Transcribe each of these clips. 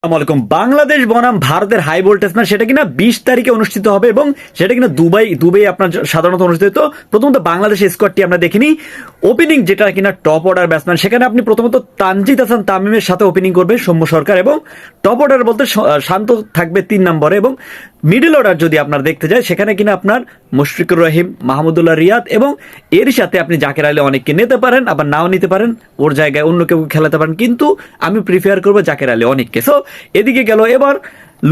আসসালামু আলাইকুম। বাংলাদেশ বনাম ভারতের হাই ভোল্টেজ ম্যাচ সেটা কিনা বিশ তারিখে অনুষ্ঠিত হবে এবং সেটা কিনা দুবাই দুবাই আপনার সাধারণত অনুষ্ঠিত। প্রথমত বাংলাদেশের স্কোয়াডটি আমরা দেখিনি। ওপেনিং যেটা কিনা টপ অর্ডার ব্যাটসম্যান সেখানে আপনি প্রথমত তানজিদ হাসান তামিমের সাথে ওপেনিং করবে সৌম্য সরকার এবং টপ অর্ডার বলতে শান্ত থাকবে তিন নম্বরে এবং মিডল অর্ডার যদি আপনার দেখতে যায়, সেখানে কিনা আপনার মুশফিকুর রহিম, মাহমুদুল্লাহ রিয়াদ এবং এর সাথে আপনি জাকের আলী অনেককে নিতে পারেন, আবার নাও নিতে পারেন, ওর জায়গায় অন্য কেউ খেলাতে পারেন, কিন্তু আমি প্রিফেয়ার করব জাকের আলী অনেককে। সো এদিকে গেল এবার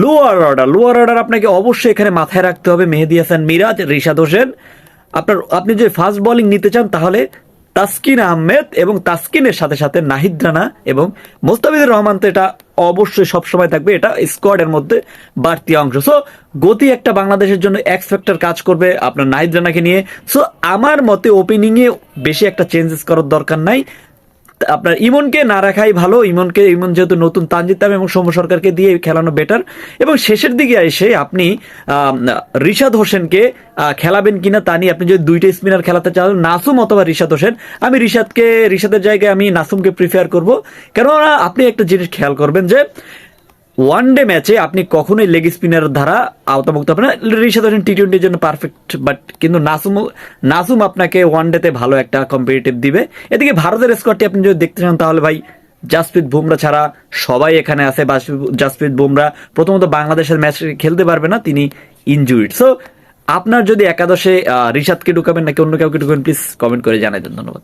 লোয়ার অর্ডার লোয়ার অর্ডার আপনাকে অবশ্যই এখানে মাথায় রাখতে হবে মেহেদি হাসান, মিরাজ, রিশাদ হোসেন। আপনার, আপনি যদি ফাস্ট বোলিং নিতে চান তাহলে তাসকিন আহমেদ এবং তাসকিনের সাথে সাথে নাহিদ রানা এবং মোস্তাফিজুর রহমান তো এটা অবশ্যই সবসময় থাকবে। এটা স্কোয়াডের মধ্যে বাড়তি অংশ। সো গতি একটা বাংলাদেশের জন্য এক্স ফ্যাক্টর কাজ করবে আপনার নাহিদ রানাকে নিয়ে। সো আমার মতে ওপেনিংয়ে বেশি একটা চেঞ্জেস করার দরকার নাই। আপনার ইমনকে না রাখাই ভালো, ইমনকে, ইমন যেহেতু নতুন তানজিদ তামিম এবং সৌম্য সরকারকে দিয়ে খেলানো বেটার এবং শেষের দিকে এসে আপনি রিশাদ হোসেনকে খেলাবেন কিনা তা নিয়ে আপনি যদি দুইটা স্পিনার খেলাতে চান, নাসুম অথবা রিশাদ হোসেন, আমি রিশাদকে, রিশাদের জায়গায় আমি নাসুমকে প্রিফেয়ার করব। কেননা আপনি একটা জিনিস খেয়াল করবেন যে ওয়ান ডে ম্যাচে আপনি কখনোই লেগ স্পিনার দ্বারা আওতামুক্ত হবে না। টি টোয়েন্টির জন্য পারফেক্ট বাট কিন্তু নাসুম নাসুম আপনাকে ওয়ান ডেতে ভালো একটা কম্পিটিটিভ দিবে। এদিকে ভারতের স্কোয়াডটি আপনি যদি দেখতে চান, তাহলে ভাই জাসপ্রীত বুমরা ছাড়া সবাই এখানে আছে। জাসপ্রীত বুমরা প্রথমত বাংলাদেশের ম্যাচ খেলতে পারবে না, তিনি ইনজুরিড সো আপনার যদি একাদশে রিশাদকে ঢুকাবেন নাকি অন্য কাউকে ঢুকাবেন প্লিজ কমেন্ট করে জানাই দেন ধন্যবাদ।